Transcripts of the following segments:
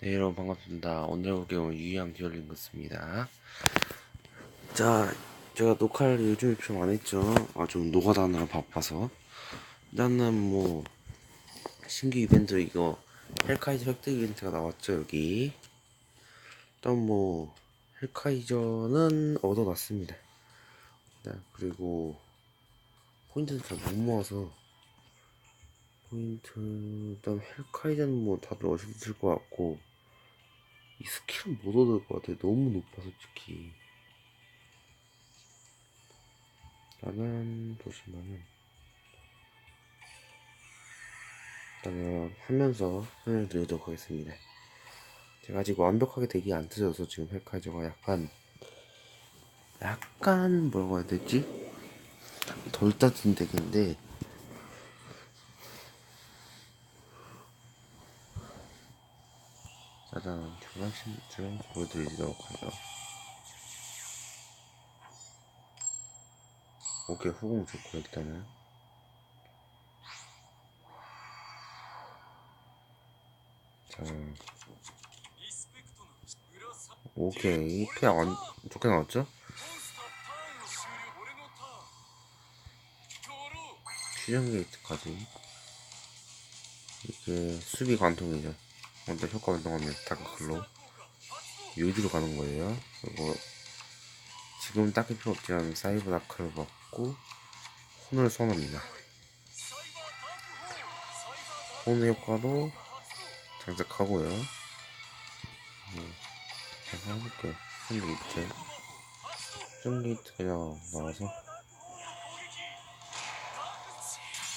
네 여러분 반갑습니다. 오늘 해볼 게임은 유양 듀얼링크스입니다. 자 제가 녹화를 요즘에 좀 안 했죠. 아좀 노가다느라 바빠서 일단은 뭐 신규 이벤트 이거 헬카이저 획득 이벤트가 나왔죠 여기. 일단 뭐 헬카이저는 얻어놨습니다. 네, 그리고 포인트를 잘못 모아서 포인트 일단 헬카이저는 뭐 다들 어셨을 것 같고 이 스킬은 못 얻을 것 같아. 너무 높아 솔직히. 일단은 보시면은 일단은 하면서 설명드리도록 하겠습니다. 제가 아직 완벽하게 되기 안 터져서 지금 헬카이저가 약간 약간 뭐라고 해야 되지? 덜 따뜻한 덱인데 짜잔 조명신 조명 보여드리도록 하죠. 오케이 후공 좋고 일단은. 자. 오케이 페어 완 좋게 나왔죠? 퓨전 게이트까지. 이게 수비 관통이죠 먼저 효과 운동하면 다크클로 유지로 가는 거예요. 그리고 지금 딱히 필요 없지만 사이버 다크를 받고 혼을 선합니다. 혼의 효과도 장착하고요. 음, 제가 해볼게요. 전 게이트. 전 게이트 그냥 나와서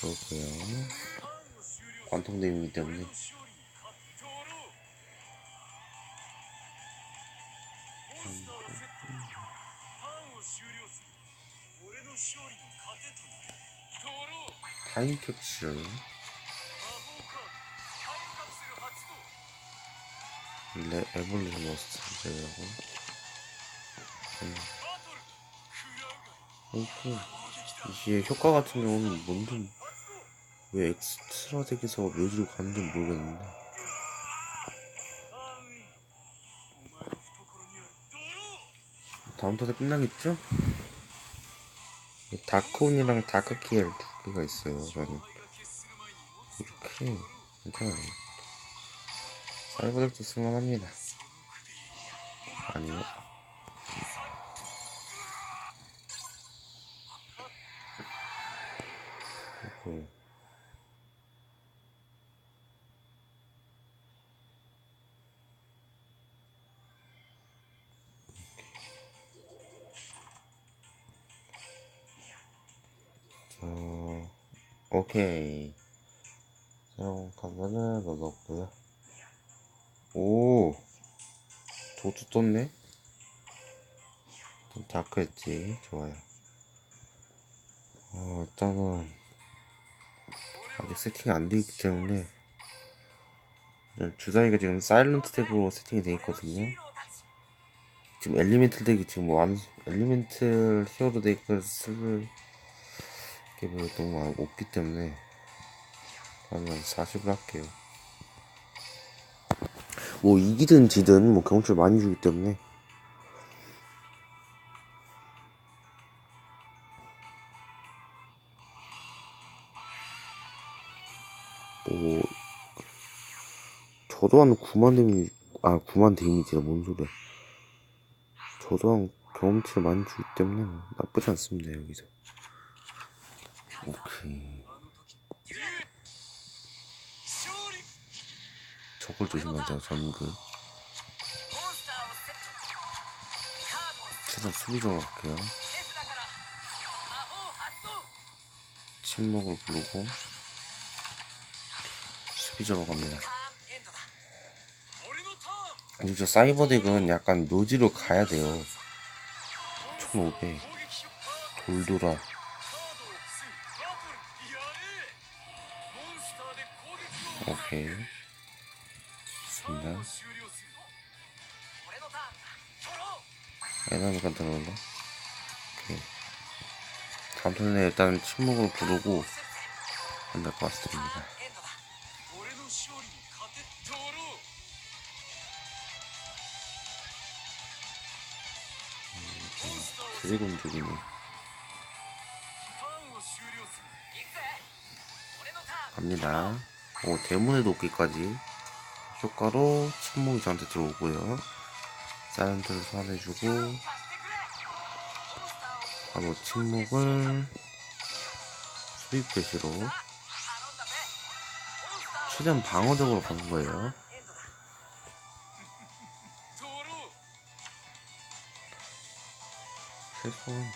그렇고요. 관통됨이기 때문에 타임 캡슐. 레 에볼루션 머스트라고. 오케이 이게 효과 같은 경우는 뭔지 왜 엑스트라 덱에서 묘지로 가는지 모르겠는데. 다음 턴에 끝나겠죠? 다크온이랑 다크키엘 두 개가 있어요 저는. 이렇게 괜찮아요. 사이버덱도 쓸만합니다. 아니요 오케이. 새로운 카드는 넣었고요. 오, 도도 떴네? 좀 다크했지. 좋아요. 어, 일단은, 아직 세팅이 안돼 있기 때문에, 주사위가 지금 사일런트 덱으로 세팅이 돼 있거든요. 지금 엘리멘틀 덱이 지금 완, 엘리멘틀 히어로 덱을 쓸, 게 별로 너무 없기 때문에 저는 40을 할게요. 뭐 이기든 지든 뭐 경출 많이 주기 때문에. 뭐 저도 한 9만 데미지 아 9만 데미지라 뭔 소리야. 저도 한 경험치를 많이 주기 때문에 뭐 나쁘지 않습니다 여기서 오케이. 저걸 조심하자, 전그. 최선 수비적으로 갈게요. 침묵을 부르고, 수비적으로 갑니다. 아니, 저 사이버덱은 약간 묘지로 가야 돼요. 1500. 돌돌아. 오케이. 좋습니다 에나미 간단한가? 오케이. 다음 턴에 일단 침묵을 부르고 안될 것 같습니다. 음, 드래곤 죽이네. 갑니다. 어, 대문에 놓기까지 효과로 침목이 저한테 들어오고요. 사이렌트를 소환해주고 바로 침묵을 수입 대시로 최대한 방어적으로 가는 거예요. 최소한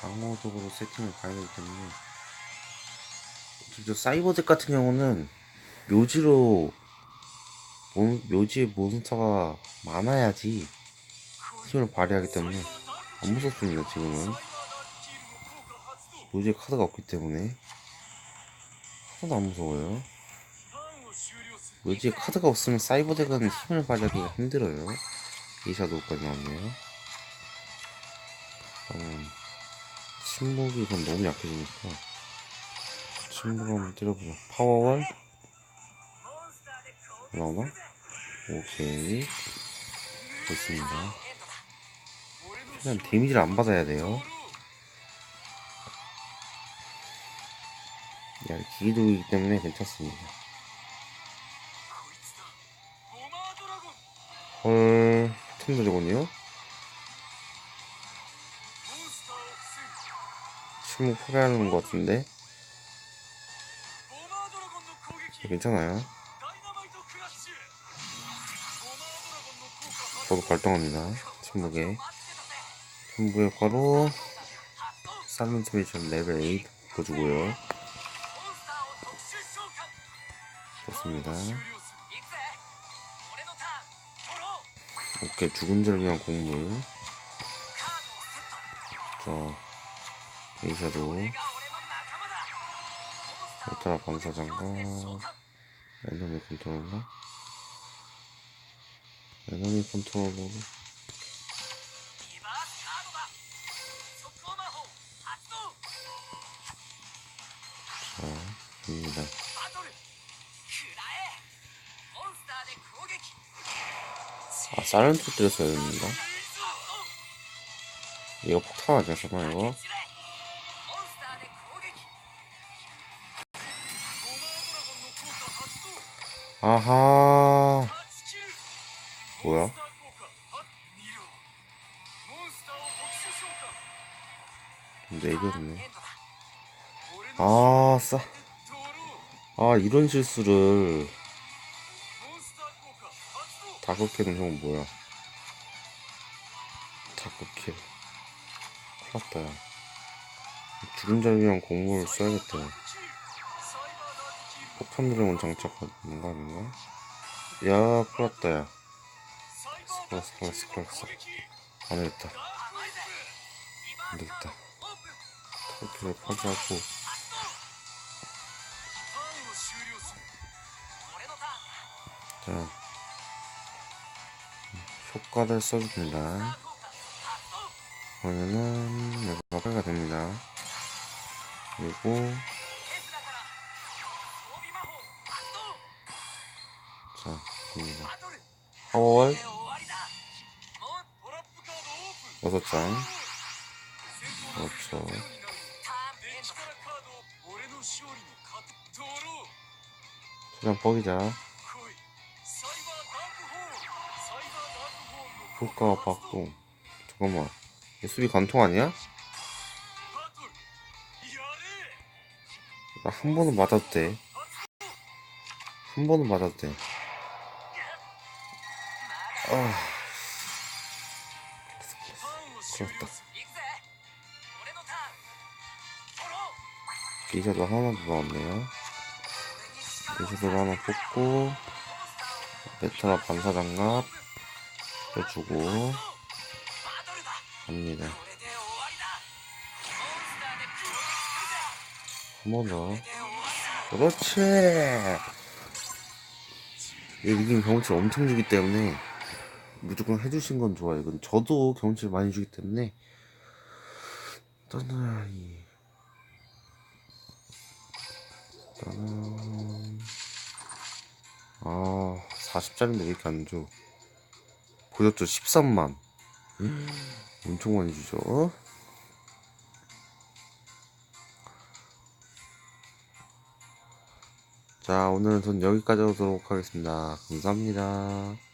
방어적으로 세팅을 가야 되기 때문에 진짜 사이버잭 같은 경우는 묘지로 묘지에 몬스터가 많아야지 힘을 발휘하기 때문에 안 무섭습니다 지금은. 묘지에 카드가 없기 때문에. 하나도 안 무서워요. 묘지에 카드가 없으면 사이버덱은 힘을 발휘하기가 힘들어요. 이샤도우까지 나왔네요. 음, 침묵이 그럼 너무 약해지니까. 승부감을 때려보자. 파워 원 나오나? 오케이. 됐습니다. 최대한 데미지를 안 받아야 돼요. 야, 기기도이기 때문에 괜찮습니다. 헐, 틈도 저군요? 침묵 포기하는 것 같은데? 괜찮아요. 저도 발동합니다. 침묵에. 침묵에 바로 사일런트 미션 레벨 8 보여주고요. 좋습니다. 오케이, 죽은 줄 위한 공물. 자, 에이샤도. 울트라 반사장과 애너미 컨트롤러 애너미 컨트롤러로 자 입니다. 아 사이렌트 때렸어야 됩니다 이거 폭탄 아니야? 잠깐 이거. 아하. 뭐야? 내렸네. 아, 싸. 아, 이런 실수를. 다급캐는 형 뭐야? 다급캐. 큰일 났다. 주름잡이랑 공모를 써야겠다. 폭탄 드래곤 장착하는 거 아닌가? 야 큰일났다 야. 스컬 스컬 스컬 스컬 안되겠다. 안 되겠다. 다크캐를 파괴하고. 자. 효과를 써줍니다. 그러면은 여기가 파괴가 됩니다. 그리고 자 갑니다. 파워월 여섯 장. 그렇죠. 최대한 뻑이자 효과 박동 잠깐만. 얘 수비 관통 아니야? 나 한 번은 돼. 한 번은 돼. 아, 그렇다. 기셔도 하나 더 나왔네요. 기셔도 하나 뽑고, 메타나 반사장갑 해주고, 갑니다. 한번 더. 그렇지! 얘 이긴 경험치를 엄청 주기 때문에 무조건 해주신 건 좋아요. 이건 저도 경험치를 많이 주기 때문에 일단은 이 일단은 아 40짜리인데 왜 이렇게 안 줘? 보셨죠? 13만 엄청 많이 주죠. 자, 오늘은 전 여기까지 하도록 하겠습니다. 감사합니다.